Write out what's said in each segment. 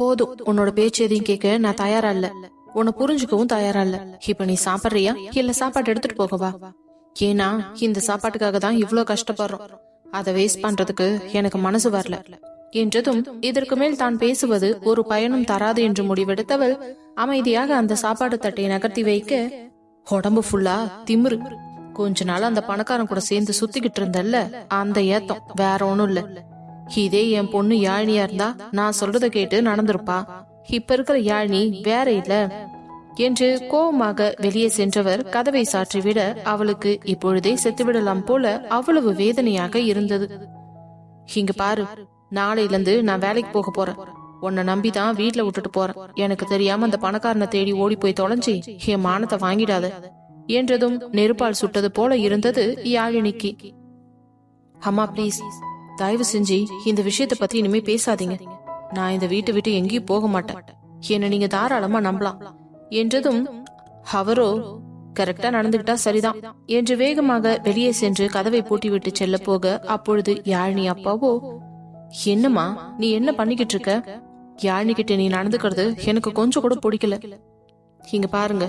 போதும். உன்னோட பேச்சு எதையும் கேட்க நான் தயாரா இல்ல உன்னை புரிஞ்சுக்கவும் தயாரா இல்ல இப்ப நீ சாப்பிடுறியா? இல்ல சாப்பாடு எடுத்துட்டு போகவா ஏன்னா இந்த சாப்பாட்டுக்காக தான் இவ்ளோ கஷ்டப்படுறோம். அதை வேஸ்ட் பண்றதுக்கு எனக்கு மனசு வரல. என்றதும் இதற்கு மேல் தான் பேசுவது ஒரு பயனும் தராது என்று முடிவெடுத்தவள் அமைதியாக அந்த சாப்பாடு தட்டை நகர்த்தி வைக்க உடம்பு ஃபுல்லா திமிரு. கொஞ்ச நாள் அந்த பணக்காரன் கூட சேர்ந்து சுத்திக்கிட்டு இருந்தல்ல அந்த ஏத்தம். வேற ஒண்ணும் இல்ல. இதே என் பொண்ணு யாழினியா இருந்தா நான் சொல்றத கேட்டு நடந்திருப்பா. இப்ப இருக்கிற யாழினி வேற இல்ல. என்று கோபமாக வெளியே சென்றவர் கதவை சாற்றிவிட அவளுக்கு இப்பொழுதே செத்துவிடலாம் போல அவ்வளவு வேதனையாக இருந்தது. இங்க பாரு நாளையிலிருந்து நான் வேலைக்கு போக போறேன். உன்னை நம்பி தான் வீட்டுல விட்டுட்டு போறேன். எனக்கு தெரியாம அந்த பணக்காரனை தேடி ஓடி போய் தொலைஞ்சி என் மானத்தை வாங்கிடாத. என்றதும் நெருப்பால் சுட்டது போல இருந்தது யாழினிக்கு. அம்மா ப்ளீஸ் தயவு செஞ்சு இந்த விஷயத்த பத்தி இனிமே பேசாதீங்க. நான் இந்த வீட்டை விட்டு எங்கேயும் போக மாட்டேன். என்ன நீங்க தாராளமா நம்பலாம். என்றதும் அவரோ கரெக்டா நடந்துகிட்டா சரிதான். என்று வேகமாக வெளியே சென்று கதவை பூட்டிவிட்டு செல்ல போக அப்பொழுது யாழினி அப்பாவோ என்னம்மா நீ என்ன பண்ணிக்கிட்டு இருக்க? யாழினி கிட்ட நீ நடந்துக்கிறது எனக்கு கொஞ்சம் கூட பிடிக்கல. இங்க பாருங்க.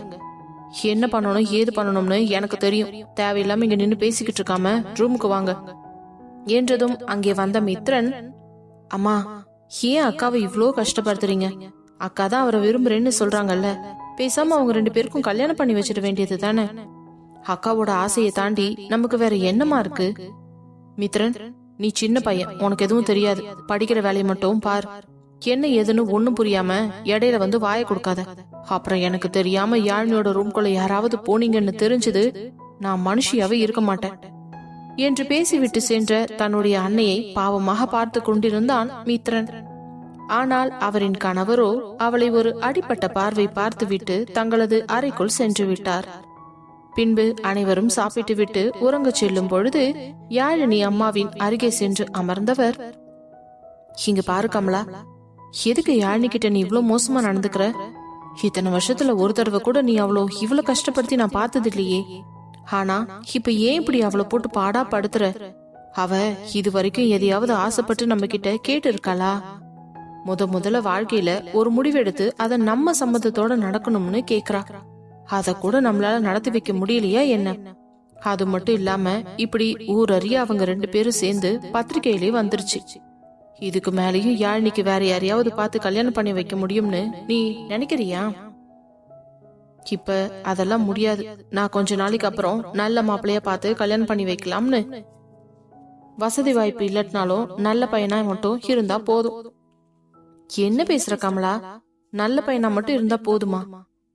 என்ன பண்ணணும் ஏது பண்ணணும்னு எனக்கு தெரியும். தேவையில்லாம இங்க நின்னு பேசிக்கிட்டு இருக்காம ரூமுக்கு வாங்க. என்றதும் அங்கே வந்த மித்ரன் அம்மா ஏன் அக்காவை இவ்வளோ கஷ்டப்படுத்துறீங்க? அக்கா தான் அவரை விரும்புறேன்னு சொல்றாங்கல்ல. பேசாம அவங்க ரெண்டு பேருக்கும் கல்யாணம் பண்ணி வச்சிட வேண்டியது தானே? அக்காவோட ஆசையை தாண்டி நமக்கு வேற என்னமா இருக்கு? மித்ரன் நீ சின்ன பையன். உனக்கு எதுவும் தெரியாது. படிக்கிற வேலையை மட்டும் பார். என்ன ஏதுன்னு ஒண்ணும் புரியாம இடையில வந்து வாயை கொடுக்காத. அப்புறம் எனக்கு தெரியாம யாழினியோட ரூம்குள்ள யாராவது போனீங்கன்னு தெரிஞ்சது நான் மனுஷியாவே இருக்க மாட்டேன். என்று பேசிவிட்டு சென்ற தன்னுடைய அன்னையை பாவமாக பார்த்து கொண்டிருந்தான் மித்ரன். ஆனால் அவரின் கணவரோ அவளை ஒரு அடிப்பட்ட பார்வை பார்த்துவிட்டு தங்களது அறைக்குள் சென்று விட்டார். பின்பு அனைவரும் சாப்பிட்டுவிட்டு உறங்கச் செல்லும் பொழுது யாழினி அம்மாவின் அருகே சென்று அமர்ந்தவர் இங்க பாரு கமலா எதுக்கு யாழினி கிட்ட நீ இவ்வளோ மோசமா நடந்துக்கிற? இத்தனை வருஷத்துல ஒரு தடவை கூட நீ அவ்வளோ இவ்வளவு கஷ்டப்படுத்தி நான் பார்த்தது இல்லையே ஆனா இப்ப ஏன் இப்படி அவளை போட்டு பாடா படுத்துற? அவ இது வரைக்கும் எதையாவது ஆசைப்பட்டு நம்ம கிட்ட கேட்டு இருக்காளா முத முதல்ல வாழ்க்கையில ஒரு முடிவெடுத்து அதை நம்ம சம்மதத்தோட நடக்கணும்னு கேக்குறா. அத கூட நம்மளால நடத்தி வைக்க முடியலையா என்ன? அது மட்டும் இல்லாம இப்படி ஊரறிய அவங்க ரெண்டு பேரும் சேர்ந்து பத்திரிகையிலேயே வந்துருச்சு. இதுக்கு மேலயும் யாழினிக்கு வேற யாரையாவது பார்த்து கல்யாணம் பண்ணி வைக்க முடியும்னு நீ நினைக்கிறியா? இப்ப அதெல்லாம் முடியாது. நான் கொஞ்ச நாளைக்கு அப்புறம் நல்ல மாப்பிள்ளைய பார்த்து கல்யாணம் பண்ணி வைக்கலாம்னு. வசதி வாய்ப்பு இல்லட்டினாலும் நல்ல பையனா மட்டும் இருந்தா போதும். என்ன பேசுற கமலா? நல்ல பையனா மட்டும் இருந்தா போதுமா?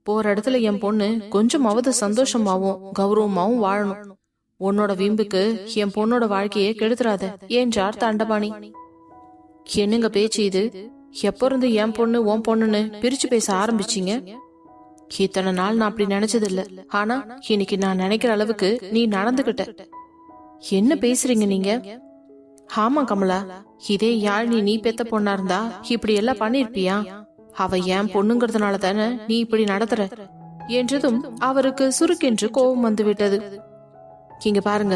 போற இடத்துல என் பொண்ணு கொஞ்சமாவது சந்தோஷமாவும் கௌரவமாவும் வாழணும். உன்னோட வீம்புக்கு என் பொண்ணோட வாழ்க்கையை கெடுத்துறாத என்றார் தண்டபாணி என்னங்க பேச்சு இது? எப்ப இருந்து என் பொண்ணு உன் பொண்ணுன்னு பிரிச்சு பேச ஆரம்பிச்சீங்க? இத்தனை நாள் நான் அப்படி நினைச்சது இல்ல ஆனா இன்னைக்கு நான் நினைக்கிற அளவுக்கு நீ நடந்துகிட்ட என்ன பேசுறீங்க நீங்க? ஆமா கமலா. இதே யாழினி நீ பெத்த பொண்ணா இருந்தா இப்படி எல்லாம் பண்ணிருப்பியா? அவ என் பொண்ணுங்கிறதுனால தானே நீ இப்படி நடத்துற? என்றதும் அவருக்கு சுருக்கென்று கோபம் வந்து விட்டது இங்க பாருங்க.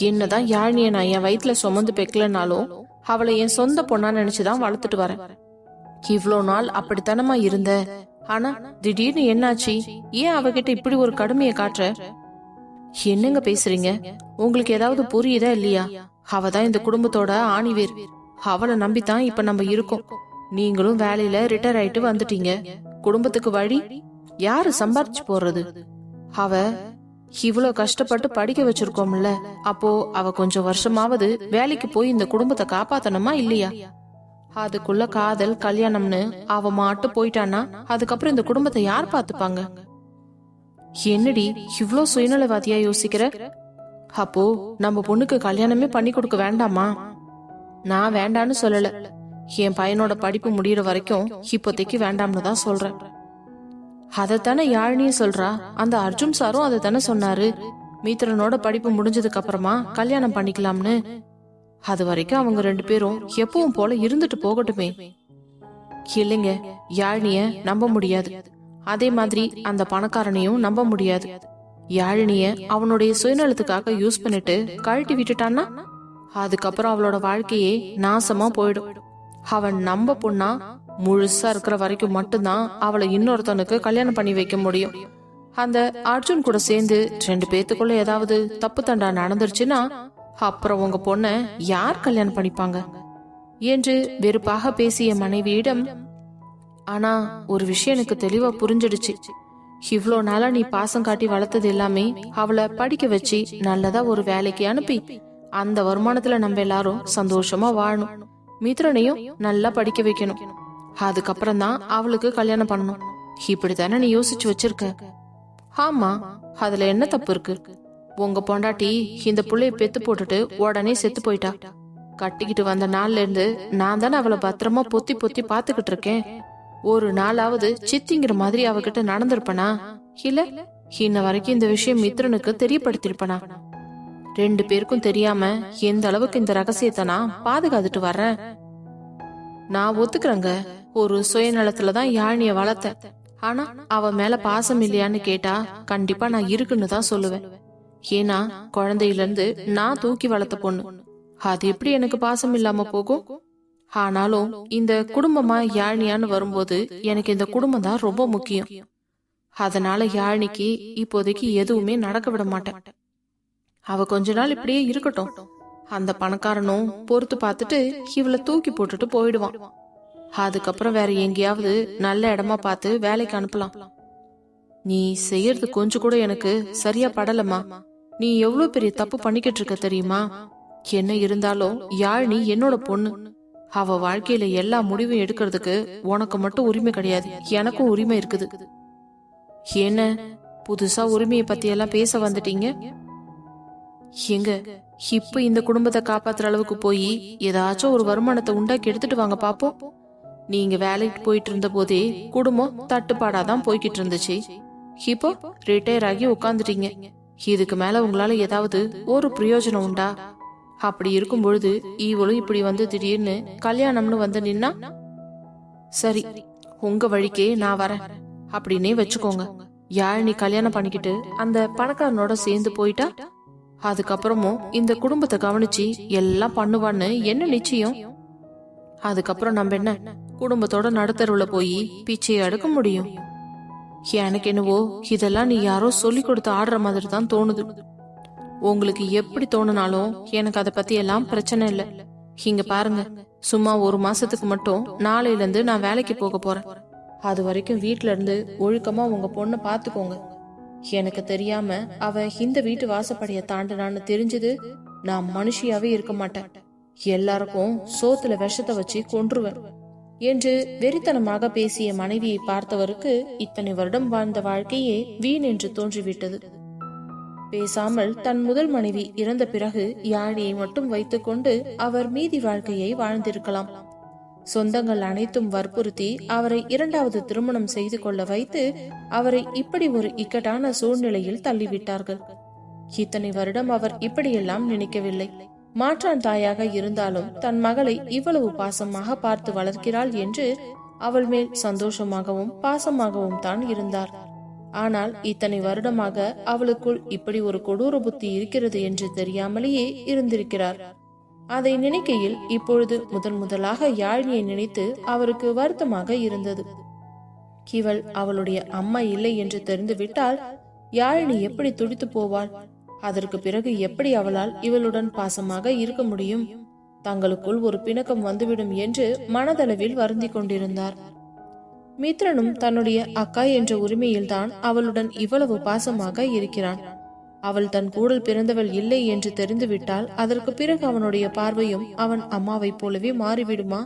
என்னதான் யாழினிய நான் என் வயித்துல சுமந்து பெக்கலனாலும் அவளை என் சொந்த பொண்ணா நினைச்சுதான் வளர்த்துட்டு வரேன். இவ்வளோ நாள் அப்படித்தனமா இருந்த ஆனா திடீர்னு என்னாச்சு? ஏன் அவகிட்ட இப்படி ஒரு கடுமையை காட்டுற? என்னங்க பேசுறீங்க? உங்களுக்கு ஏதாவது புரியுதா இல்லையா? அவ தான் இந்த குடும்பத்தோட ஆணிவேர். அவளை நம்பித்தான் இப்ப நம்ம இருக்கோம். நீங்களும் வேலையில ரிட்டையர் ஆயிட்டு வந்துட்டீங்க. குடும்பத்துக்கு வழி? யாரு சம்பாரிச்சு போறது அவ இவ்வளவு கஷ்டப்பட்டு படிக்க வச்சிருக்கோம்ல. அப்போ அவ கொஞ்சம் வருஷமாவது வேலைக்கு போய் இந்த குடும்பத்தை காப்பாத்தணுமா இல்லையா? அதுக்குள்ள காதல் கல்யாணம்னு அவ மாட்டு போயிட்டானா அதுக்கப்புறம் இந்த குடும்பத்தை யார் பாத்துப்பாங்க என்னடி இவ்ளோ சுயநலவாதியா யோசிக்கிற? அப்போ நம்ம பொண்ணுக்கு கல்யாணமே பண்ணி கொடுக்க வேண்டாமா? நான் வேண்டான்னு சொல்லல. என் பையனோட படிப்பு முடியற வரைக்கும் இப்போதைக்கு வேண்டாம்னு தான் சொல்றேன். அதைத்தானே யாழினியும் சொல்றா? அந்த அர்ஜுன் சாரும் அதை தானே சொன்னாரு. மீத்திரனோட படிப்பு முடிஞ்சதுக்கு அப்புறமா கல்யாணம் பண்ணிக்கலாம்னு. அது வரைக்கும் அவங்க ரெண்டு பேரும் எப்பவும் போல இருந்துட்டு போகட்டுமே. இல்லைங்க யாழினிய நம்ப முடியாது. அதே மாதிரி அந்த பணக்காரனையும் நம்ப முடியாது. யாழினிய அவனுடைய சுயநலத்துக்காக யூஸ் பண்ணிட்டு கழட்டி விட்டுட்டான்னா? அதுக்கப்புறம் அவளோட வாழ்க்கையே நாசமா போயிடும். அவன் நம்ப பொண்ணா முழுசா இருக்கிற வரைக்கும் மட்டும்தான் அவளை இன்னொருத்தனுக்கு கல்யாணம் பண்ணி வைக்க முடியும். அந்த அர்ஜுன் கூட சேர்ந்து ரெண்டு பேத்துக்குள்ள ஏதாவது தப்பு தண்டா நடந்துருச்சுன்னா அப்புறம் உங்க பொண்ண யார் கல்யாணம் பண்ணிப்பாங்க? என்று வெறுப்பாக பேசிய மனைவியிடம் ஆனா ஒரு விஷயம் எனக்கு தெளிவா புரிஞ்சிடுச்சு. இவ்வளோ நாளா நீ பாசம் காட்டி வளர்த்தது எல்லாமே அவளை படிக்க வச்சு நல்லதா ஒரு வேலைக்கு அனுப்பி அந்த வருமானத்துல நம்ம எல்லாரும் சந்தோஷமா வாழணும். மித்ரனையும் நல்லா படிக்க வைக்கணும். அதுக்கப்புறம் தான் அவளுக்கு கல்யாணம் பண்ணணும். இப்படித்தானே நீ யோசிச்சு வச்சிருக்க? ஆமா அதுல என்ன தப்பு இருக்கு? உங்க பொண்டாட்டி இந்த புள்ளைய பெத்து போட்டுட்டு உடனே செத்து போயிட்டா. கட்டிக்கிட்டு வந்த நாள்ல இருந்து நான் தானே அவளை பத்திரமா பொத்தி பொத்தி பாத்துக்கிட்டு இருக்கேன். ஒரு நாளாவது சித்திங்கிற மாதிரி அவகிட்ட நடந்திருப்பனா? இல்ல இன்ன வரைக்கும் இந்த விஷயம் மித்ரனுக்கு தெரியப்படுத்திருப்பனா ரெண்டு பேருக்கும் தெரியாம எந்த அளவுக்கு இந்த ரகசியத்தை நான் பாதுகாத்துட்டு வர்றேன்? நான் ஒத்துக்கிறேங்க. ஒரு சுயநலத்துலதான் யாழினிய வளர்த்த ஆனா அவ மேல பாசம் இல்லையான்னு கேட்டா கண்டிப்பா நான் இருக்குன்னு தான் சொல்லுவேன். ஏன்னா குழந்தையில இருந்து நான் தூக்கி வளர்த்த பொண்ணு. அது எப்படி எனக்கு பாசம் இல்லாம போகும்? ஆனாலும் இந்த குடும்பமா யாழினியான்னு வரும்போது எனக்கு இந்த குடும்பம் தான் ரொம்ப முக்கியம். அதனால யாழினிக்கு இப்போதைக்கு எதுவுமே நடக்க விட மாட்டேன். அவ கொஞ்ச நாள் இப்படியே இருக்கட்டும். அந்த பணக்காரனும் பொறுத்து பார்த்துட்டு இவளை தூக்கி போட்டுட்டு போயிடுவான். அதுக்கப்புறம் வேற எங்கேயாவது நல்ல இடமா பார்த்து வேலைக்கு அனுப்பலாம். நீ செய்யறது கொஞ்சம் கூட எனக்கு சரியா படலம்மா. நீ எவ்வளவு பெரிய தப்பு பண்ணிக்கிட்டு இருக்க தெரியுமா? என்ன இருந்தாலும் யாழினி என்னோட பொண்ணு. அவ வாழ்க்கையில எல்லா முடிவும் எடுக்கிறதுக்கு உனக்கு மட்டும் உரிமை கிடையாது. எனக்கும் உரிமை இருக்குது. என்ன? புதுசா உரிமையை பத்தி எல்லாம் பேச வந்துட்டீங்க? எங்க? இப்ப இந்த குடும்பத்தை காப்பாத்துற அளவுக்கு போய் ஏதாச்சும் ஒரு வருமானத்தை உண்டாக்கி எடுத்துட்டு வாங்க பாப்போம். நீங்க வேலைக்கு போயிட்டு இருந்த போதே குடும்பம் தட்டுப்பாடாதான் போய்கிட்டு இருந்துச்சு. இப்போ ரிட்டையர் ஆகி உட்காந்துட்டீங்க இதுக்கு மேல உங்களால ஏதாவது ஒரு பிரயோஜனம் உண்டா? அப்படி இருக்கும் பொழுது இவளும் இப்படி வந்து திடீர்னு கல்யாணம்னு வந்து நின்னா? சரி உங்க வழிக்கே நான் வரேன். அப்படின்னே வச்சுக்கோங்க. யாழினி கல்யாணம் பண்ணிக்கிட்டு அந்த பணக்காரனோட சேர்ந்து போயிட்டா? அதுக்கப்புறமும் இந்த குடும்பத்தை கவனிச்சு எல்லாம் பண்ணுவான்னு என்ன நிச்சயம்? அதுக்கப்புறம் நம்ம என்ன? குடும்பத்தோட நடுத்தருவுல போய் பிச்சை எடுக்க முடியும். எனக்கு என்னவோ இதெல்லாம் நீ யாரோ சொல்லி கொடுத்து ஆடுற மாதிரி தான் தோணுது. உங்களுக்கு எப்படி தோணுனாலும் எனக்கு அதை பத்தி எல்லாம் பிரச்சனை இல்ல. இங்க பாருங்க சும்மா ஒரு மாசத்துக்கு மட்டும் நாளையில இருந்து நான் வேலைக்கு போக போறேன். அது வரைக்கும் வீட்ல இருந்து ஒழுக்கமா உங்க பொண்ணை பாத்துக்கோங்க. எனக்கு தெரியாம அவ இந்த வீட்டு வாசப்படிய தாண்டினான்னு தெரிஞ்சது நான் மனுஷியாவே இருக்க மாட்டேன். எல்லாருக்கும் சோத்துல விஷத்தை வச்சு கொன்றுவேன். என்று வெறித்தனமாக பேசிய மனைவியை பார்த்தவருக்கு இத்தனை வருடம் வாழ்ந்த வாழ்க்கையே வீண் என்று தோன்றிவிட்டது. பேசாமல் தன் முதல் மனைவி இறந்த பிறகு யாழியை மட்டும் வைத்துக்கொண்டு அவர் மீதி வாழ்க்கையை வாழ்ந்திருக்கலாம். சொந்தங்கள் அனைத்தும் வற்புறுத்தி அவரை இரண்டாவது திருமணம் செய்து கொள்ள வைத்து அவரை இப்படி ஒரு இக்கட்டான சூழ்நிலையில் தள்ளிவிட்டார்கள். இத்தனை வருடம் அவர் இப்படியெல்லாம் நினைக்கவில்லை. மாற்றான் தாயாக இருந்தாலும் தன் மகளை இவ்வளவு பாசமாக பார்த்து வளர்க்கிறாள் என்று அவள் மேல் சந்தோஷமாகவும் பாசமாகவும் தான் இருந்தார். ஆனால் இத்தனை வருடமாக அவளுக்குள் இப்படி ஒரு கொடூர புத்தி இருக்கிறது என்று தெரியாமலேயே இருந்திருக்கிறார். அதை நினைக்கையில் இப்பொழுது முதன் முதலாக யாழினியை நினைத்து அவருக்கு வருத்தமாக இருந்தது. இவள் அவளுடைய அம்மா இல்லை என்று தெரிந்துவிட்டால் யாழினி எப்படி துடித்து போவாள்? அதற்கு பிறகு எப்படி அவளால் இவளுடன் பாசமாக இருக்க முடியும்? தங்களுக்குள் ஒரு பிணக்கம் வந்துவிடும் என்று மனதளவில் வருந்தி கொண்டிருந்தார். மித்ரனும் தன்னுடைய அக்கா என்ற உரிமையில்தான் அவளுடன் இவ்வளவு பாசமாக இருக்கிறான். அவள் தன் கூடல் பிறந்தவள் இல்லை என்று தெரிந்துவிட்டால் அதற்கு பிறகு அவனுடைய பார்வையும் அவன் அம்மாவைப் போலவே மாறிவிடுமா?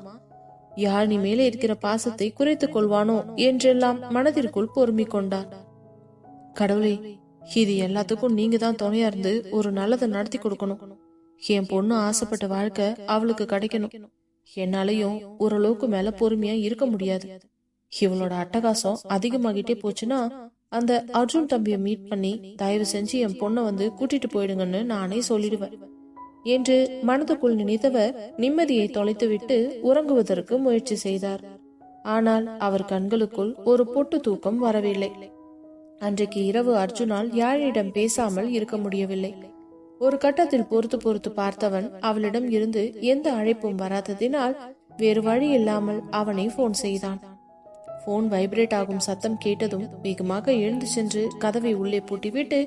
யாழினி மேலே இருக்கிற பாசத்தை குறைத்துக் கொள்வானோ? என்றெல்லாம் மனதிற்குள் பொறுமிக் கொண்டார். கடவுளே இது எல்லாத்துக்கும் நீங்க தான் துணையா இருந்து ஒரு நல்லதை நடத்தி கொடுக்கணும். என் பொண்ணு ஆசைப்பட்ட வாழ்க்கை அவளுக்கு கிடைக்கணும். என்னாலையும் ஓரளவுக்கு மேல பொறுமையா இருக்க முடியாது. இவளோட அட்டகாசம் அதிகமாகிட்டே போச்சுன்னா அந்த அர்ஜுன் தம்பியை மீட் பண்ணி தயவு செஞ்சு என் பொண்ணை வந்து கூட்டிட்டு போயிடுங்கன்னு நானே சொல்லிடுவேன். என்று மனதுக்குள் நினைத்தவர் நிம்மதியை தொலைத்துவிட்டு உறங்குவதற்கு முயற்சி செய்தார். ஆனால் அவர் கண்களுக்குள் ஒரு பொட்டு தூக்கம் வரவில்லை. அன்றைக்கு இரவு அர்ஜுனால் யாழிடம் பேசாமல் இருக்க முடியவில்லை. ஒரு கட்டத்தில் பொறுத்து பொறுத்து பார்த்தவன் அவளிடம் இருந்து எந்த அழைப்பும் வராததினால் வேறு வழி இல்லாமல் அவனை போன் செய்தான். போன் வைப்ரேட் ஆகும் சத்தம் கேட்டதும் வேகமாக எழுந்து சென்று கதவை உள்ளே பூட்டிவிட்டு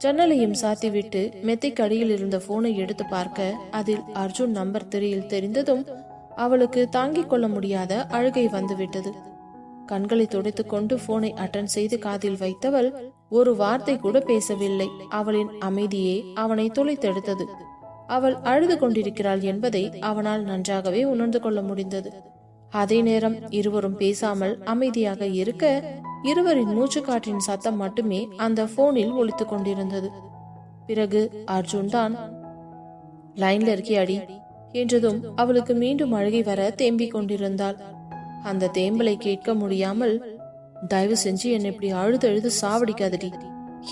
ஜன்னலையும் சாத்திவிட்டு மெத்தைக்கு அடியில் இருந்த போனை எடுத்து பார்க்க அதில் அர்ஜுன் நம்பர் திரையில் தெரிந்ததும் அவளுக்கு தாங்கிக் கொள்ள முடியாத அழுகை வந்துவிட்டது. கண்களை துடைத்துக் கொண்டு போனை அட்டன் செய்து காதில் வைத்தவள் ஒரு வார்த்தை கூட பேசவில்லை. அவளின் அமைதியே அவனை துளைத்தெடுத்தது. அவள் அழுது கொண்டிருக்கிறாள் என்பதை அவனால் நன்றாகவே உணர்ந்து கொள்ள முடிந்தது. அதே நேரம் இருவரும் பேசாமல் அமைதியாக இருக்க இருவரின் மூச்சுக்காற்றின் சத்தம் மட்டுமே அந்த போனில் ஒலித்துக் கொண்டிருந்தது. பிறகு அர்ஜுன் தான் லைன்ல இருக்கியாடி என்றதும் அவளுக்கு மீண்டும் அழுகை வர தேம்பிக் கொண்டிருந்தாள். அந்த தேம்பலை கேட்க முடியாமல் தயவு செஞ்சு என்னை இப்படி அழுது அழுது சாவடிக்காதடி.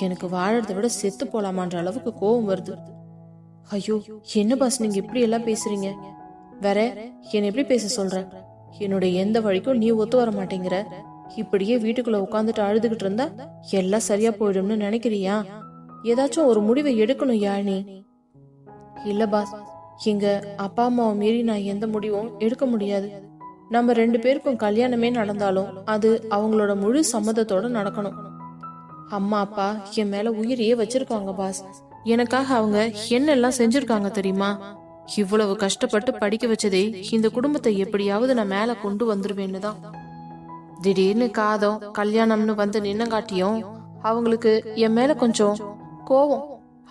எனக்கு வாழறதை விட செத்து போலாமான்ற அளவுக்கு கோபம் வருது. ஐயோ என்ன பாஸ் நீங்க இப்படி எல்லாம் பேசுறீங்க? வேற என்னை எப்படி பேச சொல்ற? என்னுடைய எந்த வழிக்கும் நீ ஒத்து வர மாட்டேங்கிற. இப்படியே வீட்டுக்குள்ள உட்காந்துட்டு அழுதுகிட்டு இருந்தா எல்லாம் சரியா போயிடும்னு நினைக்கிறியா? ஏதாச்சும் ஒரு முடிவை எடுக்கணும் யாழினி. இல்ல பாஸ். எங்க அப்பா அம்மாவை மீறி நான் எந்த முடிவும் எடுக்க முடியாது. நம்ம ரெண்டு பேருக்கும் கல்யாணமே நடந்தாலும் அது அவங்களோட முழு சம்மதத்தோட நடக்கணும். அம்மா அப்பா என் மேல உயிரையே வச்சிருக்காங்க பாஸ். எனக்காக அவங்க என்னெல்லாம் செஞ்சிருக்காங்க தெரியுமா? இவ்வளவு கஷ்டப்பட்டு படிக்க வச்சதே இந்த குடும்பத்தை எப்படியாவது நான் மேல கொண்டு வந்துருவேன்னு தான். திடீர்னு காதம் கல்யாணம்னு வந்து நின்னங்காட்டியும் அவங்களுக்கு என் மேல கொஞ்சம் கோவம்.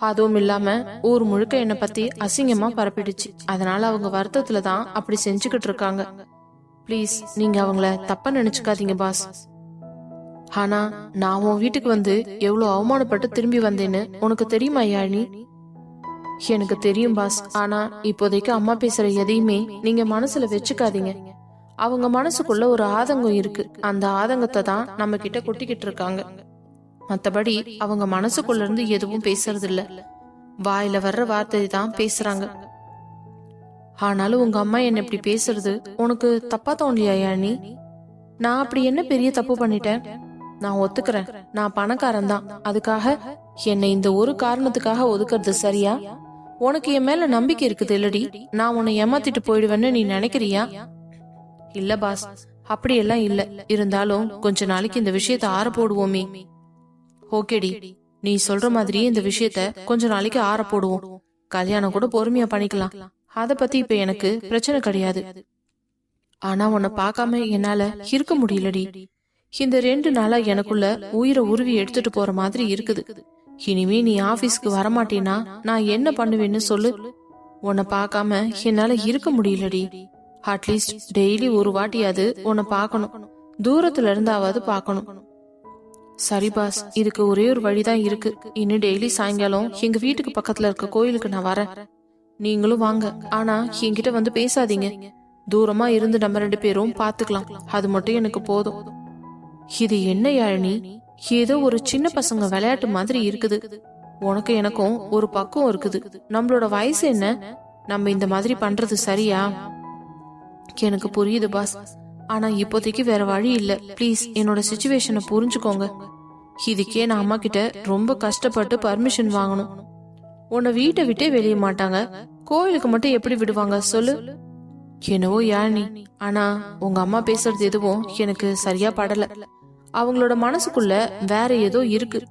அதுவும் இல்லாம ஊர் முழுக்க என்னை பத்தி அசிங்கமா பரப்பிடுச்சு. அதனால அவங்க வருத்தத்துல தான் அப்படி செஞ்சுக்கிட்டு இருக்காங்க. ப்ளீஸ் நீங்க அவங்கள தப்பா நினைச்சுக்காதீங்க பாஸ் ஆனா நான் உன் வீட்டுக்கு வந்து எவ்வளவு அவமானப்பட்டு திரும்பி வந்தேன்னு உனக்கு தெரியுமா யாழினி? எனக்கு தெரியும் பாஸ் ஆனா இப்போதைக்கு அம்மா பேசுற எதையுமே நீங்க மனசுல வச்சுக்காதீங்க. அவங்க மனசுக்குள்ள ஒரு ஆதங்கம் இருக்கு. அந்த ஆதங்கத்தை தான் நம்ம கிட்ட கொட்டிக்கிட்டு இருக்காங்க. மத்தபடி அவங்க மனசுக்குள்ள இருந்து எதுவும் பேசுறது இல்ல வாயில வர்ற வார்த்தை தான் பேசுறாங்க. ஆனாலும் உங்க அம்மா என்ன இப்படி பேசுறது உனக்கு தப்பா தோணலையா யானி? நான் அப்படி என்ன பெரிய தப்பு பண்ணிட்டேன்? நான் ஒத்துக்கிறேன். நான் பணக்காரன் தான். அதுக்காக என்னை இந்த ஒரு காரணத்துக்காக ஒதுக்குறது சரியா? உனக்கு என் மேல நம்பிக்கை இருக்குது இல்லடி? நான் உன்னை ஏமாத்திட்டு போயிடுவேன்னு நீ நினைக்கிறியா? இல்ல பாஸ். அப்படியெல்லாம் இல்ல. இருந்தாலும் கொஞ்ச நாளைக்கு இந்த விஷயத்த ஆற போடுவோமே. ஓகேடி. நீ சொல்ற மாதிரியே இந்த விஷயத்த கொஞ்ச நாளைக்கு ஆற போடுவோம். கல்யாணம் கூட பொறுமையா பண்ணிக்கலாம். அத பத்தி இப்ப எனக்கு பிரச்சனை கிடையாது. ஆனா உன்னை பார்க்காம என்னால இருக்க முடியலடி. இந்த ரெண்டு நாளா எனக்குள்ள உயிரை உருவி எடுத்துட்டு போற மாதிரி இருக்குது. இனிமே நீ ஆபீஸ்க்கு வரமாட்டேனா நான் என்ன பண்ணுவேன்னு சொல்லு. உன்னை பார்க்காம என்னால இருக்க முடியலடி. அட்லீஸ்ட் டெய்லி ஒரு வாட்டியாவது உன்னை பார்க்கணும். தூரத்துல இருந்தாவது பார்க்கணும். சரி பாஸ் இதுக்கு ஒரே ஒரு வழிதான் இருக்கு. இன்னும் டெய்லி சாயங்காலம் எங்க வீட்டுக்கு பக்கத்துல இருக்க கோயிலுக்கு நான் வரேன். நீங்களும் வாங்க. ஆனா என்கிட்ட வந்து பேசாதீங்க. தூரமா இருந்து நம்ம ரெண்டு பேரும் பாத்துக்கலாம். அது மட்டும் எனக்கு போதும். இது என்ன யாழினி? ஏதோ ஒரு சின்ன பசங்க விளையாட்டு மாதிரி இருக்குது. உனக்கு எனக்கும் ஒரு பக்கம் இருக்குது. நம்மளோட வயசு என்ன? நம்ம இந்த மாதிரி பண்றது சரியா? எனக்கு புரியுது பாஸ் ஆனா இப்போதைக்கு வேற வழி இல்ல. ப்ளீஸ் என்னோட சுச்சுவேஷனை புரிஞ்சுக்கோங்க. இதுக்கே நான் அம்மா கிட்ட ரொம்ப கஷ்டப்பட்டு பர்மிஷன் வாங்கணும். உன்னை வீட்டை விட்டே வெளிய மாட்டாங்க. கோயிலுக்கு மட்டும் எப்படி விடுவாங்க? சொல்லு. என்னவோ யானி ஆனா உங்க அம்மா பேசுறது எதுவும் எனக்கு சரியா படல. அவங்களோட மனசுக்குள்ள வேற ஏதோ இருக்கு.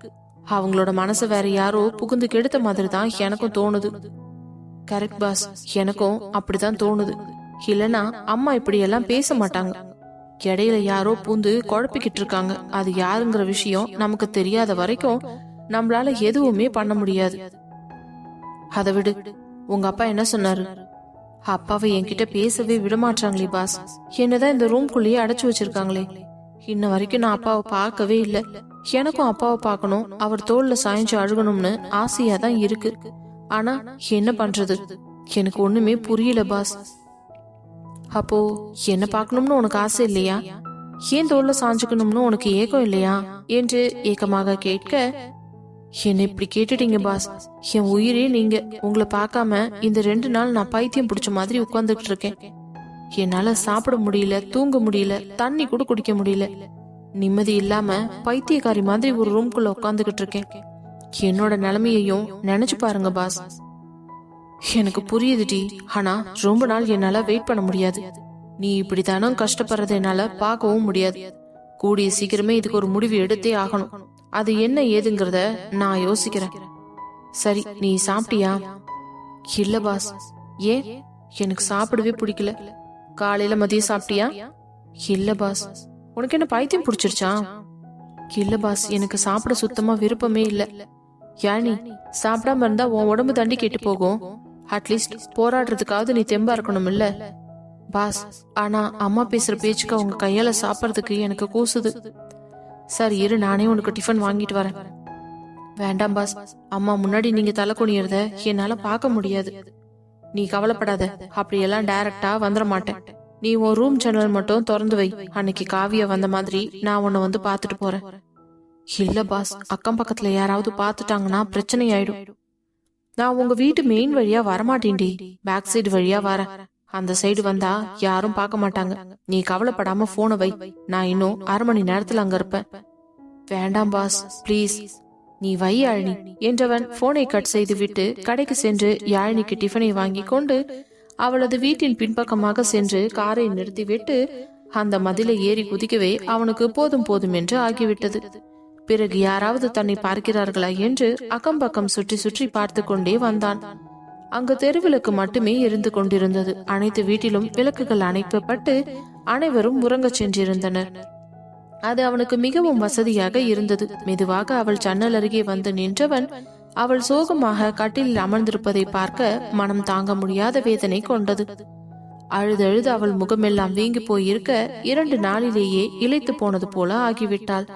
அவங்களோட மனசை வேற யாரோ புகுந்து கெடுத்த மாதிரி தான் எனக்கும் தோணுது. கரெக்ட் பாஸ் எனக்கும் அப்படிதான் தோணுது. இல்லனா அம்மா இப்படி எல்லாம் பேச மாட்டாங்க. இடையில யாரோ பூந்து குழப்பிக்கிட்டு இருக்காங்க. அது யாருங்கிற விஷயம் நமக்கு தெரியாத வரைக்கும் நம்மளால எதுவுமே பண்ண முடியாது. அதை விடு. உங்க அப்பா என்ன சொன்னாரு? அப்பாவை என்கிட்ட பேசவே விடமாட்டாங்களே பாஸ். என்னதான் இந்த ரூம்குள்ளேயே அடைச்சு வச்சிருக்காங்களே. இன்ன வரைக்கும் நான் அப்பாவை பார்க்கவே இல்ல. எனக்கும் அப்பாவை பார்க்கணும். அவர் தோல்ல சாய்ஞ்சு அழுகணும்னு ஆசையா தான் இருக்கு. ஆனா என்ன பண்றது? எனக்கு ஒண்ணுமே புரியல பாஸ். அப்போ என்ன பார்க்கணும்னு உனக்கு ஆசை இல்லையா? ஏன் தோல்ல சாஞ்சுக்கணும்னு உனக்கு ஏக்கம் இல்லையா? என்று ஏக்கமாக கேட்க என்ன இப்படி கேட்டுட்டீங்க பாஸ். என் உயிரே நீங்க. உங்களை பார்க்காம இந்த ரெண்டு நாள் நான் பைத்தியம் பிடிச்ச மாதிரி உட்கார்ந்துகிட்டு இருக்கேன். என்னால சாப்பிட முடியல தூங்க முடியல தண்ணி கூட குடிக்க முடியல. நிம்மதி இல்லாம பைத்தியக்காரி மாதிரி ஒரு ரூம்குள்ள உட்காந்துக்கிட்டு இருக்கேன். என்னோட நிலைமையையும் நினைச்சு பாருங்க பாஸ். எனக்கு புரியுதுடி ஆனா ரொம்ப நாள் என்னால வெயிட் பண்ண முடியாது. நீ இப்படி தானும் கஷ்டப்படுறத என்னால பார்க்கவும் முடியாது. கூடிய சீக்கிரமே இதுக்கு ஒரு முடிவு எடுத்தே ஆகணும். அது என்ன ஏதுங்கிறத நான் யோசிக்கிறேன். சரி நீ சாப்பிட்டியா? இல்ல பாஸ். ஏன்? எனக்கு சாப்பிடவே பிடிக்கல. காலையில மதியம் சாப்பிட்டியா? இல்ல பாஸ். உனக்கு என்ன பைத்தியம் பிடிச்சிருச்சா? இல்ல பாஸ் எனக்கு சாப்பிட சுத்தமா விருப்பமே இல்ல. யானி சாப்பிடாம இருந்தா உன் உடம்பு தண்டி கெட்டு போகும். அட்லீஸ்ட் போராடுறதுக்காவது நீ தெம்பா இருக்கணும் இல்ல. பாஸ் ஆனா அம்மா பேசுற பேச்சுக்கு அவங்க கையால சாப்பிடறதுக்கு எனக்கு கூசுது. சார் இரு நானே உனக்கு டிஃபன் வாங்கிட்டு வரேன். வேண்டாம் பாஸ். அம்மா முன்னாடி நீங்க தலை குனியறத என்னால பார்க்க முடியாது. நீ கவலைப்படாத. அப்படியெல்லாம் டைரக்டா வந்துட மாட்டேன். நீ உன் ரூம் ஜன்னல் மட்டும் திறந்து வை. அன்னைக்கு காவியா வந்த மாதிரி நான் உன்னை வந்து பார்த்துட்டு போறேன். இல்ல பாஸ். அக்கம் பக்கத்துல யாராவது பார்த்துட்டாங்கன்னா பிரச்சனை ஆயிடும் நான் உங்க வீட்டு மெயின் வழியா வரமாட்டேன்டி. பேக் சைடு வழியா வரேன். அந்த சைடு வந்தா யாரும் பார்க்க மாட்டாங்க. நீ கவலைப்படாம போனை வை. நான் இன்னும் அரை மணி நேரத்துல அங்க இருப்பேன். வேண்டாம் பாஸ் ப்ளீஸ் நீ வை யாழினி என்றவன் போனை கட் செய்து விட்டு கடைக்கு சென்று யாழினிக்கு டிஃபனை வாங்கி கொண்டு அவளது வீட்டின் பின்பக்கமாக சென்று காரை நிறுத்திவிட்டு அந்த மதிலை ஏறி குதிக்கவே அவனுக்கு போதும் போதும் என்று ஆகிவிட்டது. பிறகு யாராவது தன்னை பார்க்கிறார்களா என்று அக்கம் பக்கம் சுற்றி சுற்றி பார்த்து கொண்டே வந்தான். அங்கு தெருவிளக்கு மட்டுமே இருந்து கொண்டிருந்தது. அனைத்து வீட்டிலும் விளக்குகள் அணைக்கப்பட்டு அனைவரும் உறங்கச் சென்றிருந்தனர். அது அவனுக்கு மிகவும் வசதியாக இருந்தது. மெதுவாக அவள் ஜன்னல் அருகே வந்து நின்றவன் அவள் சோகமாக கட்டிலில் அமர்ந்திருப்பதை பார்க்க மனம் தாங்க முடியாத வேதனை கொண்டது. அழுதழுது அவள் முகமெல்லாம் வீங்கி போயிருக்க இரண்டு நாளிலேயே இழைத்து போனது போல ஆகிவிட்டாள்.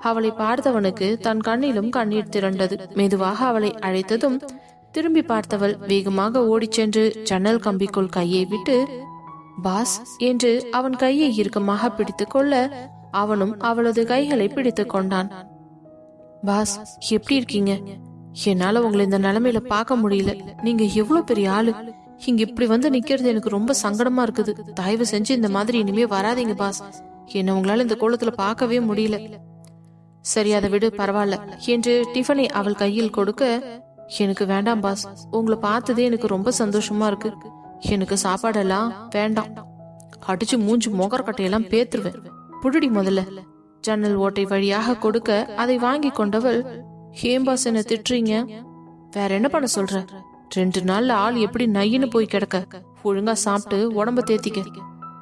அவளை பார்த்தவனுக்கு தன் கண்ணிலும் கண்ணீர் திரண்டது. மெதுவாக அவளை அழைத்ததும் திரும்பி பார்த்தவள் வேகமாக ஓடிச் சென்று ஜன்னல் கம்பிக்குள் கையை விட்டு பாஸ் என்று அவன் கையை இறுக்கமாக பிடித்துக் கொள்ள அவனும் அவளது கைகளை பிடித்துக் கொண்டான். பாஸ் எப்படி இருக்கீங்க? என்னால உங்களை இந்த நிலைமையில பார்க்க முடியல. நீங்க எவ்வளவு பெரிய ஆளு. இங்க இப்படி வந்து நிக்கிறது எனக்கு ரொம்ப சங்கடமா இருக்குது. தயவு செஞ்சு இந்த மாதிரி இனிமே வராதீங்க பாஸ். என்ன உங்களால இந்த கோலத்துல பார்க்கவே முடியல. சரி அதை விடு பரவாயில்ல என்று டிஃபனை அவள் கையில் கொடுக்க எனக்கு வேண்டாம் பாஸ். உங்களை பார்த்ததே எனக்கு ரொம்ப சந்தோஷமா இருக்கு. எனக்கு சாப்பாடெல்லாம் வேண்டாம். அடிச்சு மூஞ்சி மொகரக்கட்டையெல்லாம் பேத்துருவேன். புடுடி முதல்ல. ஜன்னல் ஓட்டை வழியாக கொடுக்க அதை வாங்கி கொண்டவள் ஹேம் பாஸ் என்ன திட்டுறீங்க? வேற என்ன பண்ண சொல்ற? ரெண்டு நாள்ல ஆள் எப்படி நையின்னு போய் கிடக்க? ஒழுங்கா சாப்பிட்டு உடம்ப தேத்திக்க.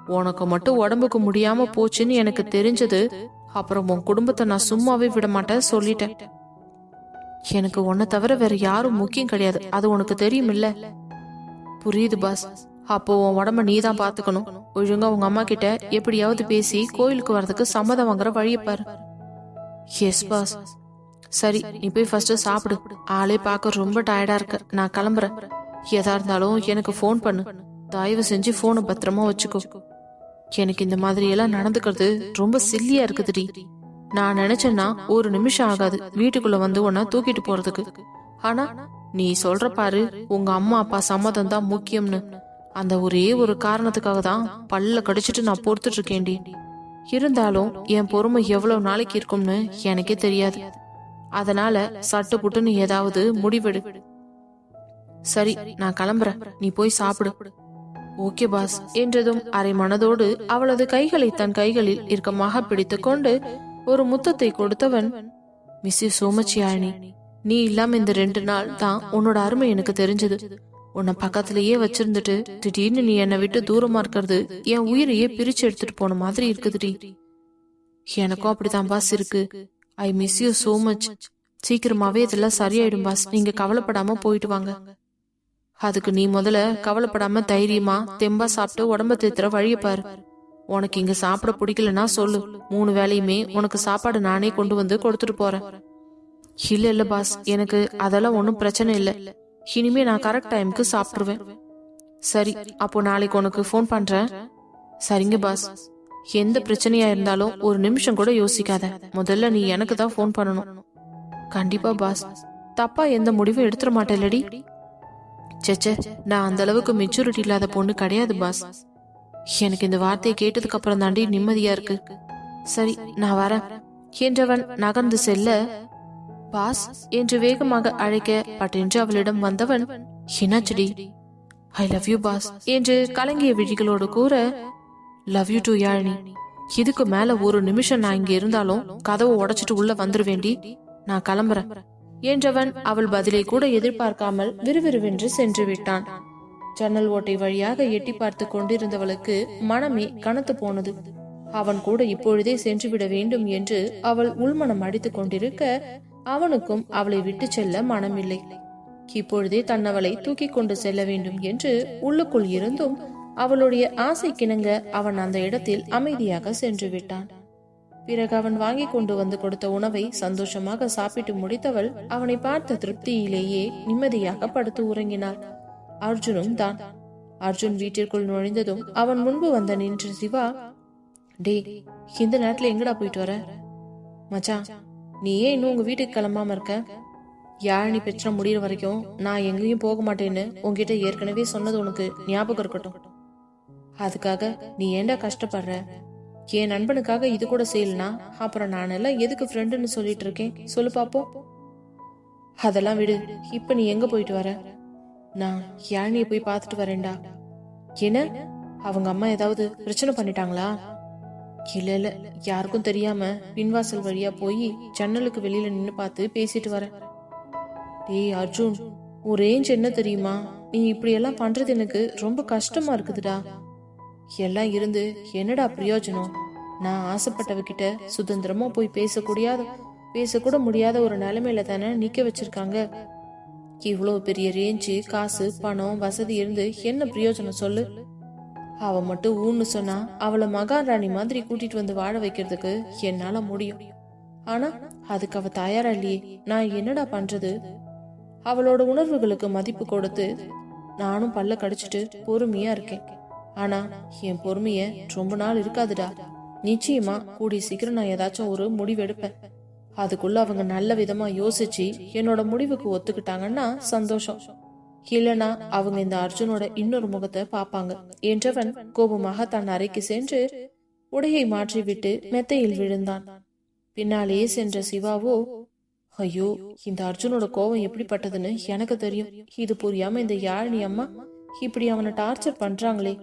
உனக்கு மட்டும் உடம்புக்கு முடியாம போச்சுன்னு எனக்கு தெரிஞ்சது. அப்புறம் உன் குடும்பத்தை நான் சும்மாவே விட மாட்டேன் சொல்லிட்டேன். எனக்கு உன்னை தவிர வேற யாரும் முக்கியம் கிடையாது. அது உனக்கு தெரியும் இல்ல புரியுது பாஸ் அப்போ உன் உடம்ப நீ தான் பாத்துக்கணும் ஒழுங்கா உங்க அம்மா கிட்ட எப்படியாவது பேசி கோயிலுக்கு வர்றதுக்கு சம்மதம் வாங்குற வழியை பாரு. எஸ் பாஸ் சரி நீ போய் ஃபர்ஸ்ட் சாப்பிடு. ஆளே பார்க்க ரொம்ப டயர்டா இருக்க. நான் கிளம்புறேன். எதா இருந்தாலும் எனக்கு ஃபோன் பண்ணு. தயவு செஞ்சு போனை பத்திரமா வச்சுக்கோ. எனக்கு இந்த மாதிரி எல்லாம் நடந்துக்கிறது ரொம்ப சில்லியா இருக்குதுடி. நான் நினைச்சேன்னா ஒரு நிமிஷம் ஆகாது. வீட்டுக்குள்ள வந்து உன்னை தூக்கிட்டு போறதுக்கு. ஆனா நீ சொல்ற பாரு உங்க அம்மா அப்பா சம்மதம் தான் முக்கியம்னு. அந்த ஒரே ஒரு காரணத்துக்காக தான் பல்ல கடிச்சிட்டு நான் பொறுத்துட்டு இருக்கேன்டி. இருந்தாலும் என் பொறுமை எவ்வளவு நாளைக்கு இருக்கும்னு எனக்கே தெரியாது. அதனால சட்டு புட்டுன்னு ஏதாவது முடிவெடு. சரி நான் கிளம்புறேன். நீ போய் சாப்பிடு. ஓகே பாஸ் என்றதும் அரை மனதோடு அவளது கைகளை தன் கைகளில் இறுக்கமாக பிடித்துக்கொண்டு ஒரு முத்தத்தை கொடுத்தவன் மிஸ் யூ நீ இல்லாம இந்த ரெண்டு நாள் தான் உன்னோட அருமை எனக்கு தெரிஞ்சது. உன்னை பக்கத்திலேயே வச்சிருந்துட்டு திடீர்னு நீ என்னை விட்டு தூரமா இருக்கிறது என் உயிரையே பிரிச்சு எடுத்துட்டு போன மாதிரி இருக்குதுடி. எனக்கும் அப்படிதான் பாஸ் இருக்கு. I miss you so much சீக்கிரமாவே இதெல்லாம் சரியாயிடும் பாஸ். நீங்க கவலைப்படாம போயிட்டு வாங்க. அதுக்கு நீ முதல்ல கவலைப்படாம தைரியமா தெம்பா சாப்பிட்டு உடம்ப தேத்துற வழிய பாரு. உனக்கு இங்க சாப்பிட பிடிக்கலன்னா சொல்லு. மூணு வேலையுமே உனக்கு சாப்பாடு நானே கொண்டு வந்து கொடுத்துட்டு போறேன். இல்ல இல்ல பாஸ். எனக்கு அதெல்லாம் ஒன்றும் பிரச்சனை இல்லை. இனிமே நான் கரெக்ட் டைம்க்கு சாப்பிட்ருவேன் சரி அப்போ நாளைக்கு உனக்கு ஃபோன் பண்றேன். சரிங்க பாஸ். எந்த பிரச்சனையா இருந்தாலும் ஒரு நிமிஷம் கூட யோசிக்காத. முதல்ல நீ எனக்கு தான் ஃபோன் பண்ணணும். கண்டிப்பா பாஸ். தப்பா எந்த முடிவும் எடுத்துட மாட்டேன்லடி செச்சே நான் அந்த அளவுக்கு மெச்சூரிட்டி இல்லாத பொண்ணு கிடையாது பாஸ். எனக்கு இந்த வார்த்தையை கேட்டதுக்கு அப்புறம் தாண்டி நிம்மதியா இருக்கு. சரி நான் வரேன். என்றவன் நகர்ந்து செல்ல பாஸ் என்று வேகமாக அழைக்க பட்டென்று அவளிடம் வந்தவன் ஹினாச்சடி ஐ லவ் யூ பாஸ் என்று கலங்கிய விழிகளோடு கூற லவ் யூ டு யாழினி. இதுக்கு மேல ஒரு நிமிஷம் நான் இங்க இருந்தாலும் கதவை உடைச்சிட்டு உள்ள வந்துருவேண்டி நான் கிளம்புறேன். என்றவன் அவள் பதிலை கூட எதிர்பார்க்காமல் விறுவிறுவென்று சென்று விட்டான். ஜன்னல் ஓட்டை வழியாக எட்டி பார்த்து கொண்டிருந்தவளுக்கு மனமே கனத்து போனது. அவன் கூட இப்பொழுதே சென்றுவிட வேண்டும் என்று அவள் உள்மனம் அடித்துக் கொண்டிருக்க அவனுக்கும் அவளை விட்டு செல்ல மனமில்லை. இப்பொழுதே தன்னவளை தூக்கி கொண்டு செல்ல வேண்டும் என்று உள்ளுக்குள் இருந்தும் அவளுடைய ஆசை கிணங்க அவன் அந்த இடத்தில் அமைதியாக சென்று விட்டான். பிறகு அவன் வாங்கி கொண்டு வந்து கொடுத்த உணவை சந்தோஷமாக சாப்பிட்டு முடித்தவள் அவனை பார்த்த திருப்தியிலேயே நிம்மதியாக படுத்து உறங்கினாள். அர்ஜுனும் தான். அர்ஜுன் வீட்டிற்குள் நுழைந்ததும் அவன் முன்பு வந்த நின்ற சிவா டே இந்த நேரத்துல எங்கடா போயிட்டு வர? மச்சான் நீ ஏன் இன்னும் உங்க வீட்டுக்கு கிளம்பாம இருக்க? யாழினி பெற்ற முடியிற வரைக்கும் நான் எங்கேயும் போக மாட்டேன்னு உங்ககிட்ட ஏற்கனவே சொன்னது உனக்கு ஞாபகம் இருக்கட்டும். அதுக்காக நீ ஏன்டா கஷ்டப்படுற? என் நண்பனுக்காக இது கூட செய்யலனா? அப்புறம் நான் எல்லாம் எதுக்கு ஃப்ரெண்டுன்னு சொல்லிட்டு இருக்கேன்? சொல்லு பாப்போம். அதெல்லாம் விடு. இப்ப நீ எங்க போயிட்டு வர? நான் யாழினிய போய் பார்த்துட்டு வரேன்டா. என்ன? அவங்க அம்மா ஏதாவது பிரச்சனை பண்ணிட்டாங்களா? இல்ல இல்ல யாருக்கும் தெரியாம பின்வாசல் வழியா போய் ஜன்னலுக்கு வெளியில நின்னு பார்த்து பேசிட்டு வரேன். டேய் அர்ஜுன் உன் ரேஞ்ச் என்ன தெரியுமா? நீ இப்படி எல்லாம் பண்றது எனக்கு ரொம்ப கஷ்டமா இருக்குதுடா. எல்லாம் இருந்து என்னடா பிரயோஜனம்? நான் ஆசைப்பட்டவகிட்ட சுதந்திரமா போய் பேசக்கூடியாத பேசக்கூட முடியாத ஒரு நிலைமையில தானே நிக்க வச்சிருக்காங்க. இவ்வளோ பெரிய ரேஞ்சு காசு பணம் வசதி இருந்து என்ன பிரயோஜனம் சொல்லு? அவ மட்டும் ஊன்னு சொன்னா அவளை மகாராணி மாதிரி கூட்டிட்டு வந்து வாழ வைக்கிறதுக்கு என்னால முடியும். ஆனா அதுக்கு அவ தயாரா இல்லையே. நான் என்னடா பண்றது? அவளோட உணர்வுகளுக்கு மதிப்பு கொடுத்து நானும் பல்ல கடிச்சிட்டு பொறுமையா இருக்கேன். ஆனா என் பொறுமைய ரொம்ப நாள் இருக்காதுடா. நிச்சயமா கூடிய சீக்கிரம் நான் ஏதாச்சும் ஒரு முடிவு எடுப்பேன். அதுக்குள்ள அவங்க நல்ல விதமா யோசிச்சு என்னோட முடிவுக்கு ஒத்துக்கிட்டாங்கன்னா சந்தோஷம். இல்லனா அவங்க இந்த அர்ஜுனோட இன்னொரு முகத்தை பாப்பாங்க என்றவன் கோபமாக தன் அறைக்கு சென்று உடையை மாற்றிவிட்டு மெத்தையில் விழுந்தான். பின்னாலேயே சென்ற சிவாவோ ஐயோ இந்த அர்ஜுனோட கோபம் எப்படிப்பட்டதுன்னு எனக்கு தெரியும். இது புரியாம இந்த யாழினி அம்மா இப்படி அவனை டார்ச்சர் பண்றாங்களே.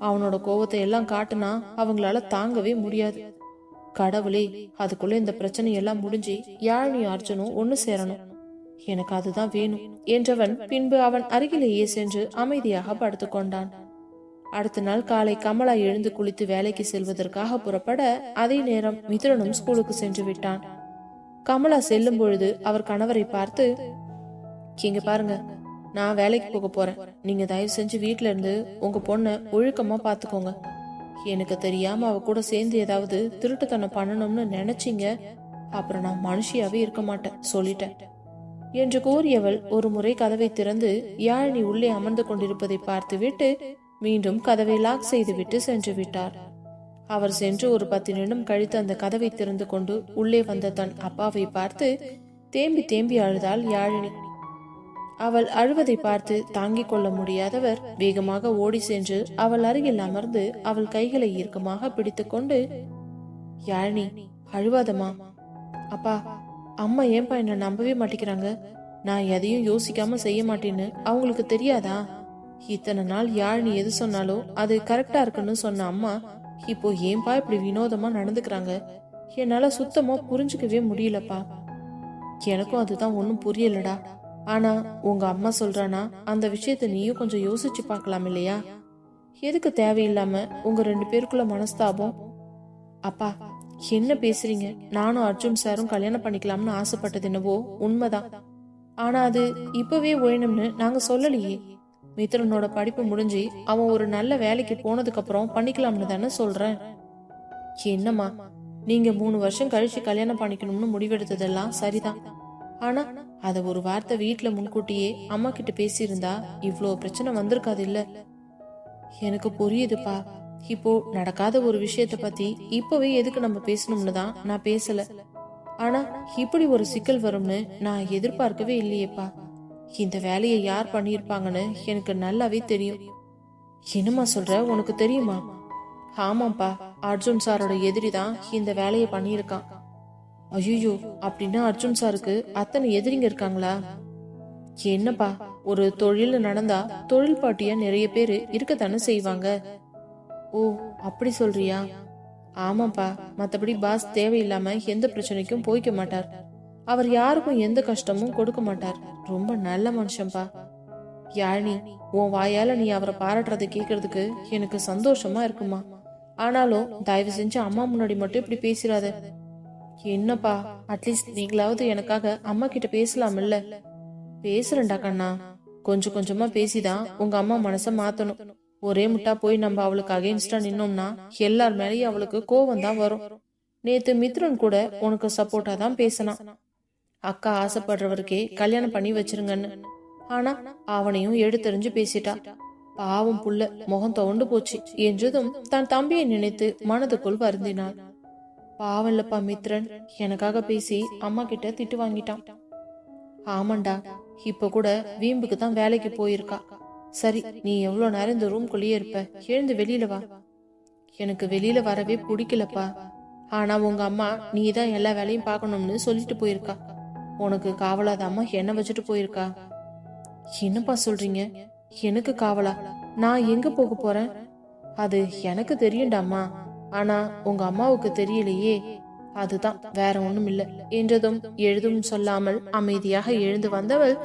அவனோட கோவத்தை எல்லாம் காட்டுனா அவங்களால தாங்கவே முடியாது. கடவுளே அதுக்குள்ள இந்த பிரச்சனை எல்லாம் முடிஞ்சு யாழினி அர்ஜுனும் ஒன்னு சேரணும். எனக்கு அதுதான் வேணும் என்றவன் பின்பு அவன் அருகிலேயே சென்று அமைதியாக படுத்துக்கொண்டான் அடுத்த நாள் காலை கமலா எழுந்து குளித்து வேலைக்கு செல்வதற்காக புறப்பட அதே நேரம் மிதுரனும் ஸ்கூலுக்கு சென்று விட்டான். கமலா செல்லும் பொழுது அவர் கணவரை பார்த்து இங்க பாருங்க நான் வேலைக்கு போக போறேன். நீங்க தயவு செஞ்சு வீட்ல இருந்து உங்க பொண்ணை ஒழுக்கமா பாத்துக்கோங்க. எனக்கு தெரியாம அவ கூட சேர்ந்து ஏதாவது திருட்டுத்தனம் பண்ணணும்னு நினைச்சீங்க. அப்புறம் நான் மனுஷியாவே இருக்க மாட்டேன் சொல்லிட்டேன். என்று கூறியவள் ஒரு முறை கதவை திறந்து யாழினி உள்ளே அமர்ந்து கொண்டிருப்பதை பார்த்துவிட்டு மீண்டும் கதவை லாக் செய்துவிட்டு சென்று விட்டார். அவர் சென்று ஒரு பத்து நிமிடம் கழித்து அந்த கதவை திறந்து கொண்டு உள்ளே வந்த தன் அப்பாவை பார்த்து தேம்பி தேம்பி அழுதாள் யாழினி அவள் அழுவதை பார்த்து தாங்கிக் கொள்ள முடியாதவர் வேகமாக ஓடி சென்று அவள் அருகில் அமர்ந்து அவள் கைகளை இறுக்கமாக பிடித்துக்கொண்டு யாழினி அழுவாதம்மா. அப்பா அம்மா ஏன்பா என்ன நம்பவே மாட்டேங்கிறாங்க? நான் எதையும் யோசிக்காம செய்ய மாட்டேன்னு அவங்களுக்கு தெரியாதா? இத்தனை நாள் யாழினி எது சொன்னாலோ அது கரெக்டா இருக்குன்னு சொன்ன அம்மா இப்போ ஏன்பா இப்படி வினோதமா நடந்துக்கிறாங்க? என்னால சுத்தமா புரிஞ்சுக்கவே முடியலப்பா. எனக்கும் அதுதான் ஒன்றும் புரியலடா. ஆனா உங்க அம்மா சொல்றானா அந்த விஷயத்த நீயும் கொஞ்சம் யோசிச்சு பார்க்கலாம் இல்லையா? எதுக்கு தேவையில்லாம உங்க ரெண்டு பேருக்குள்ள மனஸ்தாபம்? அப்பா என்ன பேசுறீங்க? நானும் அர்ஜுன் சாரும் கல்யாணம் பண்ணிக்கலாம்னு ஆசைப்பட்டது என்னவோ உண்மைதான். ஆனா அது இப்பவே ஒழினும்னு நாங்க சொல்லலையே. மித்ரனோட படிப்பு முடிஞ்சு அவன் ஒரு நல்ல வேலைக்கு போனதுக்கு அப்புறம் பண்ணிக்கலாம்னு தானே சொல்றேன். என்னம்மா நீங்க மூணு வருஷம் கழிச்சு கல்யாணம் பண்ணிக்கணும்னு முடிவெடுத்ததெல்லாம் சரிதான். ஆனா அத ஒரு வார்த்தை வீட்டுல முன்கூட்டியே அம்மா கிட்ட பேசியிருந்தா இவ்வளோ பிரச்சனை வந்திருக்காது இல்ல. எனக்கு புரியுதுப்பா. இப்போ நடக்காத ஒரு விஷயத்த பத்தி இப்பவே எதுக்கு நம்ம பேசணும்னு தான் நான் பேசல. ஆனா இப்படி ஒரு சிக்கல் வரும்னு நான் எதிர்பார்க்கவே இல்லையேப்பா. இந்த வேலையை யார் பண்ணியிருப்பாங்கன்னு எனக்கு நல்லாவே தெரியும். என்னம்மா சொல்ற? உனக்கு தெரியுமா? ஆமாப்பா அர்ஜுன் சாரோட எதிரி தான் இந்த வேலையை பண்ணியிருக்கான். ஐயோ அப்படின்னா அர்ஜுன் சாருக்கு அத்தனை எதிரிங்க இருக்காங்களா? என்னப்பா ஒரு தொழில் நடந்தா தொழில் பாட்டியா நிறைய பேர் இருக்கத்தானே செய்வாங்க? ஓ அப்படி சொல்றியா? ஆமாப்பா மத்தபடி பாஸ் தேவையில்லாம எந்த பிரச்சனைக்கும் போய்க்க மாட்டார். அவர் யாருக்கும் எந்த கஷ்டமும் கொடுக்க மாட்டார். ரொம்ப நல்ல மனுஷன்பா யாழினி உன் வாயால நீ அவரை பாராட்டுறதை கேட்கறதுக்கு எனக்கு சந்தோஷமா இருக்குமா? ஆனாலும் தயவு செஞ்சு அம்மா முன்னாடி மட்டும் இப்படி பேசிடாத என்னப்பா அட்லீஸ்ட் நீங்களாவது எனக்காக அம்மா கிட்ட பேசலாம்ல பேசுறேன்டா கண்ணா. கொஞ்சம் கொஞ்சமா பேசிதான் உங்க அம்மா மனச மாத்தணும். ஒரே முட்டா போய் நம்ம அவளுக்கு அகேன்ஸ்டா நின்னோம்னா எல்லார் மேலயும் அவளுக்கு கோவம் தான் வரும். நேத்து மித்ரன் கூட உனக்கு சப்போர்ட்டா தான் பேசினான். அக்கா ஆசைப்படுறவருக்கே கல்யாணம் பண்ணி வச்சிருங்கன்னு. ஆனா அவனையும் எடுத்தெறிஞ்சு பேசிட்டா. பாவம் புள்ள முகம் தோண்டு போச்சு. என்றதும் தன் தம்பியை நினைத்து மனதுக்குள் வருந்தினாள். பாவல்லப்பா மித்ரன் எனக்காக பேசி அம்மா கிட்ட திட்டு வாங்கிட்டான். ஆமாண்டா இப்ப கூட வீம்புக்கு தான் வேலைக்கு போயிருக்கா. சரி நீ எவ்வளவு நேரம் இந்த ரூம்குள்ளேயே இருப்ப? எழுந்து வெளியில வா. எனக்கு வெளியில வரவே பிடிக்கலப்பா. ஆனா உங்க அம்மா நீ தான் எல்லா வேலையும் பார்க்கணும்னு சொல்லிட்டு போயிருக்கா. உனக்கு காவலாத அம்மா என்ன வச்சுட்டு போயிருக்கா? என்னப்பா சொல்றீங்க? எனக்கு காவலா? நான் எங்க போக போறேன்? அது எனக்கு தெரியும்டாம்மா ஆனா உங்க அம்மாவுக்கு தெரியலையே. அதுதான் வேற ஒண்ணும் இல்ல என்றதும் எழுதும் சொல்லாமல் அமைதியாக எழுந்து வந்தவள்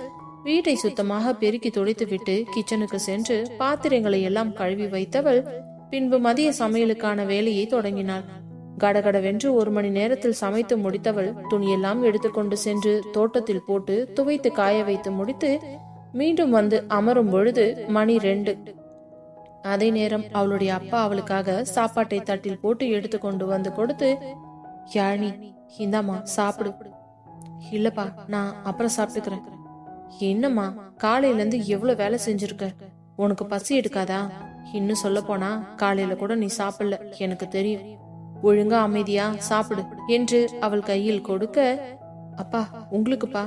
வீட்டை சுத்தமாக பெருக்கி துடைத்து விட்டு கிச்சனுக்கு சென்று பாத்திரங்களை எல்லாம் கழுவி வைத்தவள் பின்பு மதிய சமையலுக்கான வேலையை தொடங்கினாள். கடகடவென்று ஒரு மணி நேரத்தில் சமைத்து முடித்தவள் துணியெல்லாம் எடுத்துக்கொண்டு சென்று தோட்டத்தில் போட்டு துவைத்து காய வைத்து முடித்து மீண்டும் வந்து அமரும் பொழுது மணி ரெண்டு. அதே நேரம் அவளுடைய அப்பா அவளுக்காக சாப்பாட்டை தட்டில் போட்டு எடுத்து கொண்டு வந்து கொடுத்து யாழினி இந்தாம்மா சாப்பிடு. இல்லப்பா நான் அப்புறம் சாப்பிட்டுக்கிறேன். என்னம்மா காலையில இருந்து எவ்வளவு வேலை செஞ்சிருக்க? உனக்கு பசி எடுக்காதா? இன்னும் சொல்ல போனா காலையில கூட நீ சாப்பிடல எனக்கு தெரியும். ஒழுங்கா அமைதியா சாப்பிடு என்று அவள் கையில் கொடுக்க அப்பா உங்களுக்குப்பா.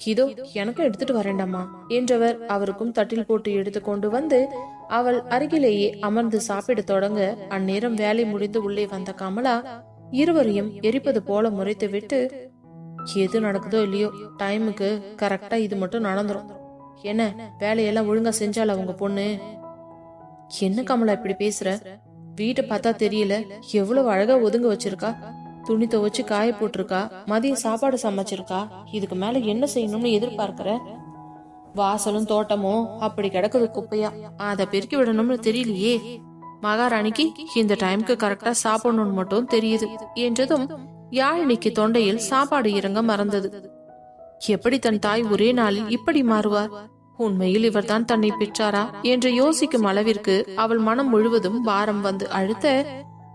இதோ எனக்கும் எடுத்துட்டு வரேண்டாமா என்றவர் அவருக்கும் தட்டில் போட்டு எடுத்து கொண்டு வந்து அவள் அருகிலேயே அமர்ந்து சாப்பிட தொடங்க அந்நேரம் வேலை முடிந்து உள்ளே வந்த கமலா இருவரையும் எரிப்பது போல முறைத்து விட்டு எது நடக்குதோ இல்லையோ டைமுக்கு கரெக்டா இது மட்டும் நடந்துரும். என்ன வேலையெல்லாம் ஒழுங்கா செஞ்சால உங்க பொண்ணு? என்ன கமலா இப்படி பேசுற? வீட்டை பார்த்தா தெரியல. எவ்வளவு அழகா ஒதுங்க வச்சிருக்கா. துணி துவைச்சு காய போட்டிருக்கா. மதியம் சாப்பாடு சமைச்சிருக்கா. இதுக்கு மேல என்ன செய்யணும்னு எதிர்பார்க்கிற? வாசலும் தோட்டமும் அப்படி கிடக்குது குப்பையா? அதை பெருக்கி விடணும்னு தெரியலையே. மகாராணிக்கு இந்த டைம்க்கு கரெக்டா சாப்பிடணும்னு மட்டும் தெரியுது என்றதும் யாழினிக்கு தொண்டையில் சாப்பாடு இறங்க மறந்தது. எப்படி தன் தாய் ஒரே நாளில் இப்படி மாறுவார்? உண்மையில் இவர்தான் தன்னை பெற்றாரா? என்று யோசிக்கும் அளவிற்கு அவள் மனம் முழுவதும் பாரம் வந்து அழுத்த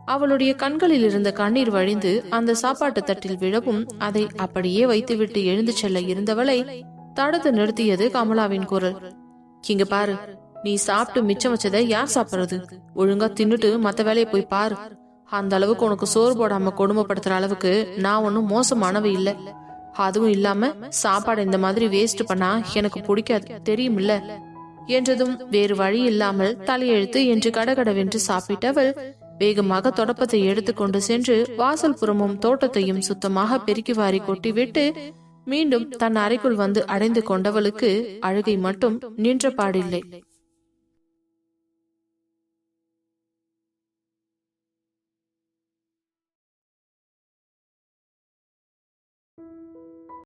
அவளுடைய கண்களில் இருந்த கண்ணீர் வழிந்து அந்த சாப்பாட்டு தட்டில் விழவும் அதை அப்படியே வைத்துவிட்டு எழுந்து செல்ல இருந்தவளை தடுத்து நிறுத்தியது கமலாவின் குரல். இங்க பாரு நீ சாப்பிட்டு மிச்சம் வச்சதை யார் சாப்பிடுறது? ஒழுங்கா தின்னுட்டு மத்த வேலையை போய் பாரு. அந்த அளவுக்கு உனக்கு சோறு போடாம கொடுமைப்படுத்துற அளவுக்கு நான் ஒன்னும் மோசமானவ இல்ல. அதுவும் இல்லாம சாப்பாடு இந்த மாதிரி வேஸ்ட் பண்ணா எனக்கு பிடிக்காது தெரியுமில்ல? என்றதும் வேறு வழி இல்லாமல் தலையெழுத்து என்று கடகடவென்று சாப்பிட்டவள் வேகமாக தொடப்பத்தை எடுத்துக்கொண்டு சென்று வாசல் புறமும் தோட்டத்தையும் சுத்தமாக பெருக்கி வாரி கொட்டிவிட்டு மீண்டும் தன் அறைக்குள் வந்து அடைந்து கொண்டவளுக்கு அழுகை மட்டும் நின்ற பாடில்லை.